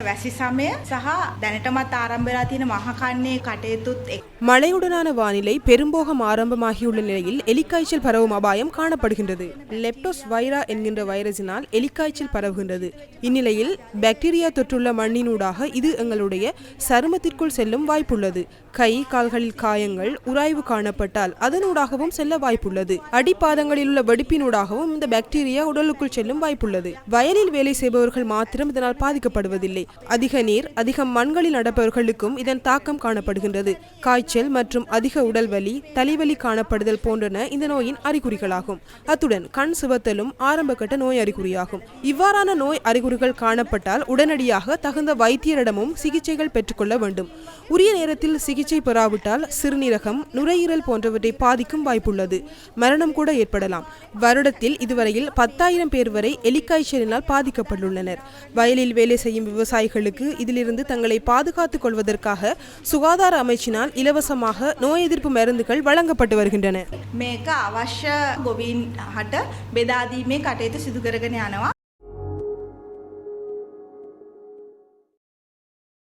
වැසි සමය සහ දැනටමත් ආරම්භලා තියෙන මහකන්නේ කටයුතුත් එක් மழையுடனான வானிலை பெரும்போகம் ஆரம்பமாகியுள்ள நிலையில் எலிக்காய்ச்சல் பரவும் அபாயம் காணப்படுகின்றது லெப்டோஸ் வைரா என்கின்ற வைரஸினால் எலிக்காய்ச்சல் பரவுகின்றது இந்நிலையில் பாக்டீரியா தொற்றுள்ள மண்ணினூடாக இது எங்களுடைய சருமத்திற்குள் செல்லும் வாய்ப்புள்ளது கை கால்களில் காயங்கள் உராய்வு காணப்பட்டால் அதனூடாகவும் செல்ல வாய்ப்புள்ளது அடிப்பாதங்களில் உள்ள வெடிப்பினூடாகவும் இந்த பாக்டீரியா உடலுக்குள் செல்லும் வாய்ப்புள்ளது வயலில் வேலை செய்பவர்கள் மாத்திரம் இதனால் பாதிக்கப்படுவதில்லை அதிக நீர் அதிகம் மண்களில் நடப்பவர்களுக்கும் இதன் தாக்கம் காணப்படுகின்றது. காய்ச்சல் மற்றும் அதிக உடல் வலி தலைவலி காணப்படுதல் போன்றன இந்த நோயின் அறிகுறிகளாகும். அத்துடன் கண் சிவத்தலும் ஆரம்பகட்ட நோய் அறிகுறியாகும். இவ்வாறான நோய் அறிகுறிகள் காணப்பட்டால் உடனடியாக தகுந்த வைத்தியரிடமும் சிகிச்சைகள் பெற்றுக்கொள்ள வேண்டும். உரிய நேரத்தில் சிகிச்சை பெறாவிட்டால் சிறுநீரகம் நுரையீரல் போன்றவற்றை பாதிக்கும் வாய்ப்புள்ளது. மரணம் கூட ஏற்படலாம். வருடத்தில் இதுவரையில் பத்தாயிரம் பேர் வரை எலிக்காய்ச்சலினால் பாதிக்கப்பட்டுள்ளனர். வயலில் வேலை செய்யும் விவசாய விவசாயிகளுக்கு இதிலிருந்து தங்களை பாதுகாத்துக் கொள்வதற்காக சுகாதார அமைச்சினால் இலவசமாக நோய் எதிர்ப்பு மருந்துகள் வழங்கப்பட்டு வருகின்றன. மேக அவசிய கோவின் ஹட்ட பெதாதீமே கட்டயத்தை சிதுகரகன் யானவா